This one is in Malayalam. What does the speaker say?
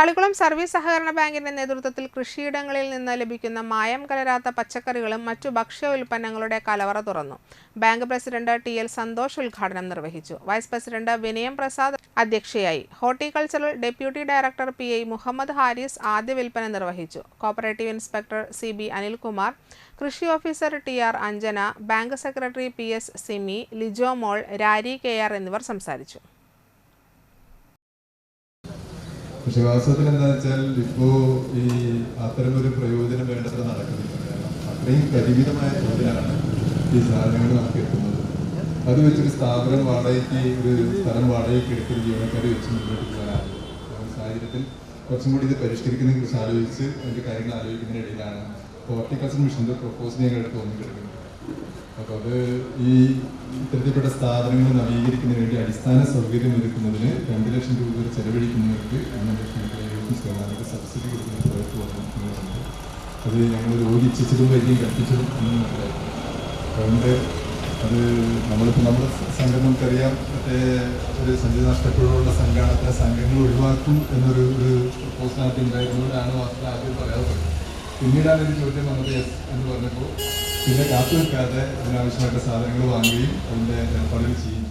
തളിക്കുളം സർവീസ് സഹകരണ ബാങ്കിന്റെ നേതൃത്വത്തിൽ കൃഷിയിടങ്ങളിൽ നിന്ന് ലഭിക്കുന്ന മായം കലരാത്ത പച്ചക്കറികളും മറ്റു ഭക്ഷ്യ ഉൽപ്പന്നങ്ങളുടെ കലവറ തുറന്നു. Bank president T L Santhosh ഉദ്ഘാടനം നിർവഹിച്ചു. വൈസ് പ്രസിഡന്റ് വിനയം പ്രസാദ് അധ്യക്ഷയായി. Horticultural deputy director P I Muhammad Haris ആദ്യ വിൽപ്പന നിർവഹിച്ചു. Cooperative inspector C B Anilkumar കൃഷി officer T R Anjana bank secretary P S Simi Lijomol Rari K R എന്നിവർ സംസാരിച്ചു. പക്ഷെ വാസ്തവത്തിൽ എന്താ വെച്ചാൽ ഇപ്പോ ഈ അത്തരം ഒരു പ്രയോജനം വേണ്ടത്ര നടക്കുന്നില്ല. അത്രയും പരിമിതമായ തോതിലാണ് ഈ സാധനങ്ങൾ നമുക്ക് എത്തുന്നത്. അത് വെച്ചൊരു സ്ഥാപനം വാടകയ്ക്ക് ഒരു സ്ഥലം വാടകയ്ക്ക് എടുത്തൊരു ജീവനക്കാരെ വെച്ച് മുന്നോട്ട് പോകാനാണ് സാഹചര്യത്തിൽ കുറച്ചും കൂടി ഇത് പരിഷ്കരിക്കുന്ന കുറിച്ച് ആലോചിച്ച് അതിന്റെ കാര്യങ്ങൾ ആലോചിക്കുന്നതിനിടയിലാണ് ഹോർട്ടിക്കൾച്ചർ മിഷന്റെ പ്രൊപ്പോസൽ ഞങ്ങൾ എടുത്ത് വന്നു അത് ഈ ഇത്തരത്തിൽപ്പെട്ട സ്ഥാപനങ്ങൾ നവീകരിക്കുന്നതിന് വേണ്ടി അടിസ്ഥാന സൗകര്യം ഒരുക്കുന്നതിന് രണ്ട് ലക്ഷം രൂപ വരെ ചെലവഴിക്കുന്നവർക്ക് രണ്ട് ലക്ഷം രൂപ ശതമാനത്തിൽ സബ്സിഡി കൊടുക്കുന്ന പ്രോജക്റ്റ് വന്നിട്ടുണ്ട് അത് ഞങ്ങൾ രോഗി ഇച്ഛിച്ചതും വൈദ്യം കൽപ്പിച്ചതും എന്ന് മനസ്സിലായിരുന്നു അത് നമ്മളിപ്പോൾ നമ്മുടെ സംഘം നമുക്കറിയാം. മറ്റേ ഒരു സഞ്ചയ നഷ്ടപ്പെടുള്ള സംഘാടനത്തിലെ സംഘങ്ങൾ ഒഴിവാക്കും എന്നൊരു ഒരു പ്രപ്പോസൽ ആദ്യം ഉണ്ടായിരുന്നതുകൊണ്ടാണ് വാസ്തവം ആദ്യം പറയാതെ പിന്നീടാണ് എനിക്ക് ചോദ്യം വന്നത് യെസ് എന്ന് പറഞ്ഞപ്പോൾ പിന്നെ കാത്തു നിൽക്കാതെ അതിനാവശ്യമായിട്ട് സാധനങ്ങൾ വാങ്ങുകയും അതിന്റെ ഏർപ്പാടുകൾ ചെയ്തു.